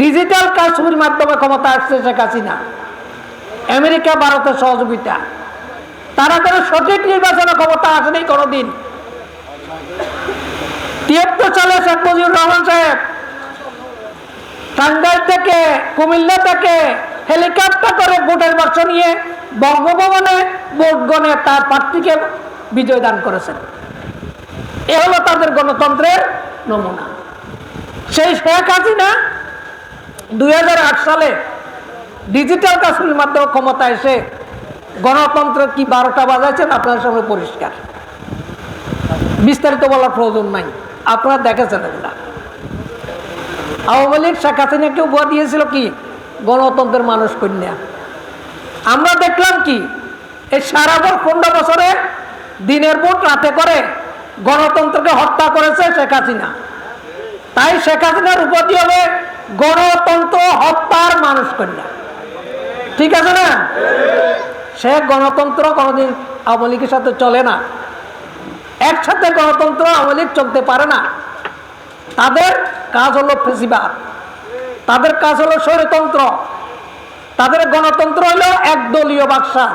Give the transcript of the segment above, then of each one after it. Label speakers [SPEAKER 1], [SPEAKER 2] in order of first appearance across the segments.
[SPEAKER 1] Digital কারচুপির মাধ্যমে ক্ষমতা আসছে শেখ হাসিনা। আমেরিকা, ভারতের সহযোগিতা। তারা কোনো সঠিক নির্বাচনে ক্ষমতা আসেনি কোনোদিন। তিয়াত্তর সালে শেখ মুজিবুর রহমান সাহেব টাঙ্গাইল থেকে, কুমিল্লা থেকে হেলিকপ্টার করে ভোটের বাক্স নিয়ে বঙ্গভবনে ভোট গণে তার প্রার্থীকে বিজয় দান করেছেন। এ হলো তাদের গণতন্ত্রের নমুনা। সেই শেখ হাসিনা দুই হাজার আট সালে ডিজিটাল কাশ্মীর মাধ্যমে ক্ষমতা এসে গণতন্ত্র কি বারোটা বাজাইছেন আপনার সামনে পরিষ্কার। বিস্তারিত বলার প্রয়োজন নাই। আপনারা দেখেছেন এগুলা। আওয়ামী লীগ, শেখ হাসিনাকে উপহার দিয়েছিল কি? গণতন্ত্রের মানুষ কন্যা। আমরা দেখলাম কি, এই সারা বছর পনেরো বছরে দিনের ভোট রাতে করে গণতন্ত্রকে হত্যা করেছে শেখ হাসিনা। তাই শেখ হাসিনার উপাধি হবে গণতন্ত্র হত্যার মানুষ কন্যা। ঠিক আছে না? সে গণতন্ত্র কোনোদিন আওয়ামী লীগের সাথে চলে না। একসাথে গণতন্ত্র আওয়ামী লীগ চলতে পারে না। তাদের কাজ হলো ফেসিবাদ। তাদের কাজ হলো স্বৈরতন্ত্র তাদের গণতন্ত্র হলো একদলীয় বাক্সা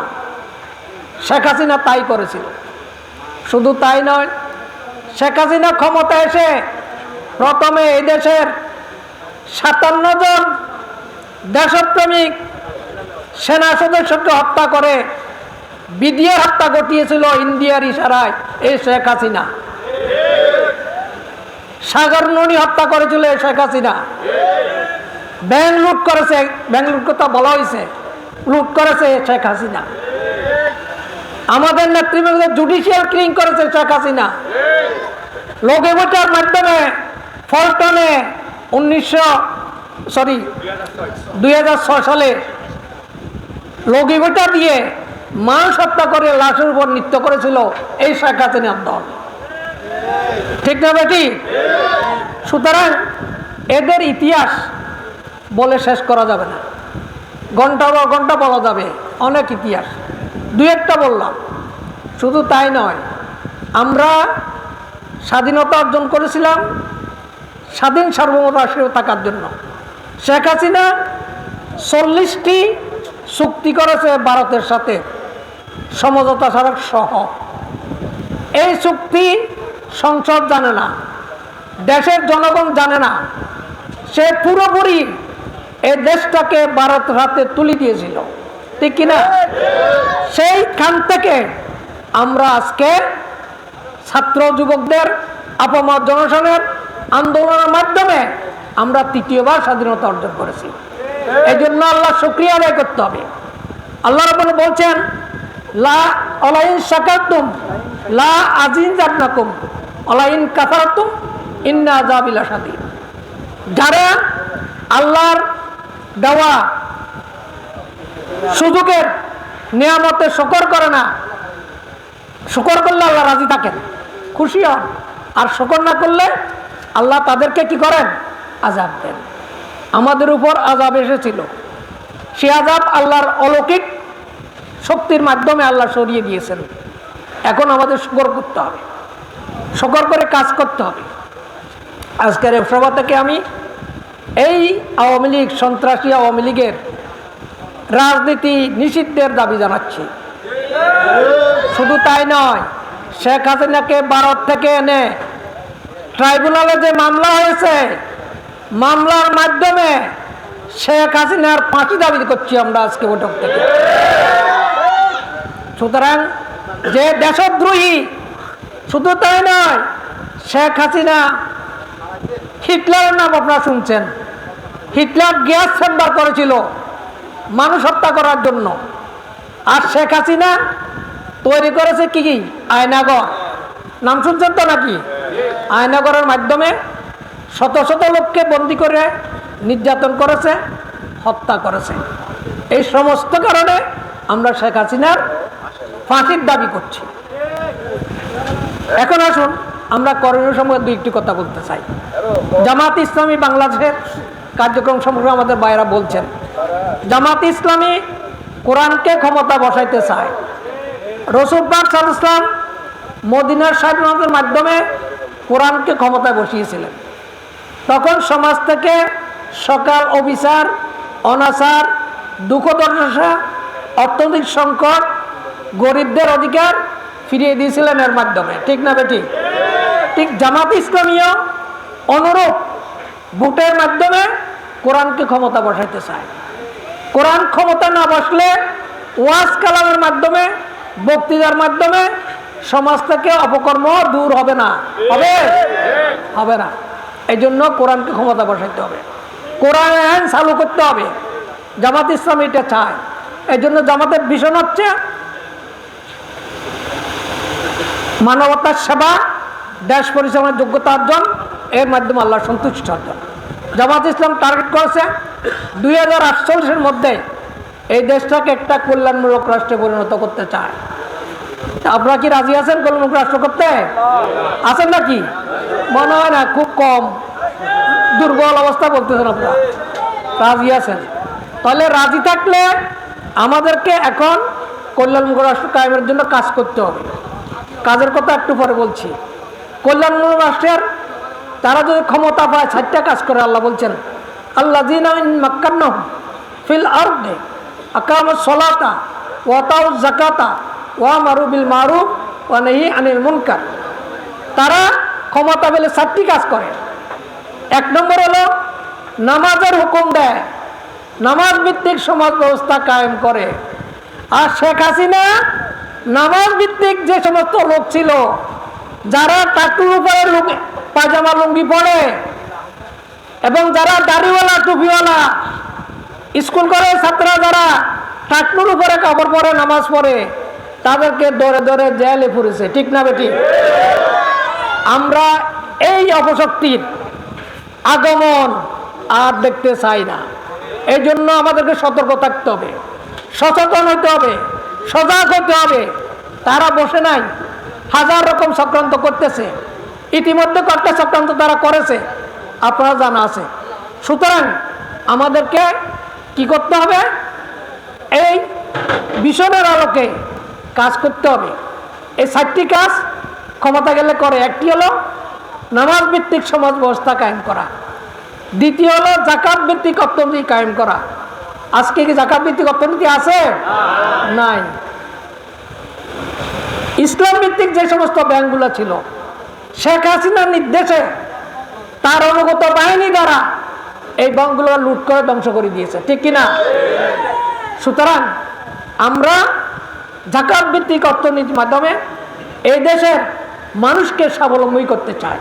[SPEAKER 1] শেখ হাসিনা তাই করেছিল। শুধু তাই নয়, শেখ হাসিনা ক্ষমতা এসে প্রথমে এই দেশের সাতান্ন জন দেশপ্রেমিক সেনা সদস্যকে হত্যা করে বিডিআর হত্যা ঘটিয়েছিল ইন্ডিয়ার ইশারায় এই শেখ হাসিনা। সাগর ননি হত্যা করেছিল এই শেখ হাসিনা। ব্যাংক লুট করেছে, ব্যাংক লুট কথা বলা হয়েছে, লুট করেছে শেখ হাসিনা। আমাদের নেতৃবৃন্দ জুডিশিয়াল ক্লিং করেছে শেখ হাসিনা। লোকে মাধ্যমে, ফলটনে উনিশশো সরি দুই হাজার ছয় সালে লগি ভোটার দিয়ে মানুষ হত্যা করে লাশের উপর নৃত্য করেছিল এই শেখ হাসিনার দল ঠিক না বেটি? সুতরাং এদের ইতিহাস বলে শেষ করা যাবে না। ঘণ্টা বা ঘণ্টা বলা যাবে, অনেক ইতিহাস। দুই একটা বললাম, শুধু তাই নয়, আমরা স্বাধীনতা অর্জন করেছিলাম স্বাধীন সার্বভৌম রাষ্ট্রীয় থাকার জন্য। শেখ হাসিনা চল্লিশটি চুক্তি করেছে ভারতের সাথে। সমঝোতা স্মারক সহ। এই চুক্তি সংসদ জানে না, দেশের জনগণ জানে না। সে পুরোপুরি এই দেশটাকে ভারত হাতে তুলে দিয়েছিল। ঠিক কিনা? সেইখান থেকে আমরা আজকে ছাত্র যুবকদের আপামত জনসনের আন্দোলনের মাধ্যমে আমরা তৃতীয়বার স্বাধীনতা অর্জন করেছি। এই জন্য আল্লাহ শুক্রিয়া আদায় করতে হবে। আল্লাহ রবুল বলছেন, লা অলাইন শাকাতুম লা আজিন জান্নাকুম অলাইন কাফারাতুম, ইন্না আযাবিলা শাদীদ যারা আল্লাহর দেওয়া সুযোগের নিয়ামতে শকর করে না, শকর করলে আল্লাহ রাজি থাকেন, খুশি হন। আর শকর না করলে আল্লাহ তাদেরকে কি করেন? আজাব দেন। আমাদের উপর আজাব এসেছিল। সে আজাব আল্লাহর অলৌকিক শক্তির মাধ্যমে আল্লাহ সরিয়ে দিয়েছেন। এখন আমাদের শকর করতে হবে। শকর করে কাজ করতে হবে। আজকের সভা থেকে আমি এই আওয়ামী লীগ, সন্ত্রাসী আওয়ামী লীগের রাজনীতি নিষিদ্ধের দাবি জানাচ্ছি। শুধু তাই নয়, শেখ হাসিনাকে ভারত থেকে এনে ট্রাইব্যুনালে যে মামলা হয়েছে, মামলার মাধ্যমে শেখ হাসিনার ফাঁসি দাবি করছি আমরা আজকে বৈঠক থেকে। সুতরাং যে দেশদ্রোহী, শুধু তাই নয়, শেখ হাসিনা হিটলারের নাম আপনারা শুনছেন। হিটলার গ্যাস চেম্বার করেছিল মানুষ হত্যা করার জন্য। আর শেখ হাসিনা তৈরি করেছে কি কি? আয়নাগর। নাম শুনছেন তো নাকি? আয়নাগরের মাধ্যমে শত শত লোককে বন্দি করে নির্যাতন করেছে, হত্যা করেছে। এই সমস্ত কারণে আমরা শেখ হাসিনার ফাঁসির দাবি করছি। এখন আসুন, আমরা করণীয় সময় দুই একটি কথা বলতে চাই। জামাত ইসলামী বাংলাদেশের কার্যক্রম সম্পর্কে আমাদের বাইরা বলছেন, জামাত ইসলামী কোরআনকে ক্ষমতা বসাইতে চায়। রসুল পাক সাল ইসলাম মদিনার স্বাধীনতার মাধ্যমে কোরআনকে ক্ষমতায় বসিয়েছিলেন। তখন সমাজ থেকে সকাল অবিচার, অনাচার, দুঃখ দশা অর্থনৈতিক সংকট, গরিবদের অধিকার ফিরিয়ে দিয়েছিলেন এর মাধ্যমে। ঠিক না বেটি? ঠিক জামাত ইসলামীয় অনুরূপ ভোটের মাধ্যমে কোরআনকে ক্ষমতা বসাইতে চায়। কোরআন ক্ষমতা না বসলে ওয়াজ কালামের মাধ্যমে, বক্তৃতার মাধ্যমে সমাজ থেকে অপকর্ম দূর হবে না। হবে? হবে না। এই জন্য কোরআনকে ক্ষমতা বসাইতে হবে। কোরআন আইন চালু করতে হবে। জামাত ইসলাম এটা চায়। এই জন্য জামাতের ভীষণ হচ্ছে মানবতার সেবা, দেশ পরিচালনার যোগ্যতা অর্জন, এর মাধ্যমে আল্লাহ সন্তুষ্ট অর্জন জামাত ইসলাম টার্গেট করেছে দুই হাজার মধ্যে এই দেশটাকে একটা কল্যাণমূলক রাষ্ট্রে পরিণত করতে চায়। আপনারা কি রাজি আছেন কল্যাণমূলক রাষ্ট্র করতে? আছেন নাকি? মনে হয় না, খুব কম। দুর্বল অবস্থা বলতেছেন আপনারা। রাজি আছেন। তাহলে রাজি থাকলে আমাদেরকে এখন কল্যাণমুখ রাষ্ট্র কায়েমের জন্য কাজ করতে হবে। কাজের কথা একটু পরে বলছি। কল্যাণমূলক রাষ্ট্রের তারা যদি ক্ষমতা পায়, চারটা কাজ করে আল্লাহ বলছেন আল্লাহ মাক্কান্ন ফিল আর্দে আকাম সলাতা ওয়াতাউ জাকাতা ওয়া মারুবিল মারুফ ওয়া নেহি আনিল মুনকার। তারা ক্ষমতা পেলে চারটি কাজ করে। এক নম্বর হলো নামাজের হুকুম দেয়। নামাজ ভিত্তিক সমাজ ব্যবস্থা কায়েম করে। আর শেখ হাসিনা নামাজ ভিত্তিক যে সমস্ত লোক ছিল, যারা টাকুর উপরে পাজামা লুঙ্গি পরে এবং যারা দাড়িওয়ালা, টুপিওয়ালা, স্কুল করে ছাত্ররা যারা টাকনুর উপরে কাপড় পরে নামাজ পড়ে তাদেরকে দরে দরে জেলে ফুরেছে ঠিক না বেটি? আমরা এই অপশক্তির আগমন আর দেখতে চাই না। এই জন্য আমাদেরকে সতর্ক থাকতে হবে, সচেতন হতে হবে, সজাগ হতে হবে। তারা বসে নাই, হাজার রকম চক্রান্ত করতেছে, ইতিমধ্যে কয়েকটা চক্রান্ত তারা করেছে, আপনারা জানা আছে। সুতরাং আমাদেরকে কি করতে হবে? এই ভীষণের আলোকে কাজ করতে হবে। এই চারটি কাজ ক্ষমতা গেলে করে। একটি হলো নামাজ ভিত্তিক সমাজ ব্যবস্থা কায়েম করা। দ্বিতীয় হলো জাকাত ভিত্তিক অর্থনীতি কায়েম করা। আজকে কি জাকাত ভিত্তিক অর্থনীতি আছে? নাই। ইসলাম ভিত্তিক যে সমস্ত ব্যাংকগুলো ছিল, শেখ হাসিনার নির্দেশে তার অনুগত বাহিনী দ্বারা এই ব্যাংকগুলো লুট করে ধ্বংস করে দিয়েছে। ঠিক কিনা? সুতরাং আমরা জাকাত ভিত্তিক অর্থনীতির মাধ্যমে এই দেশের মানুষকে স্বাবলম্বী করতে চাই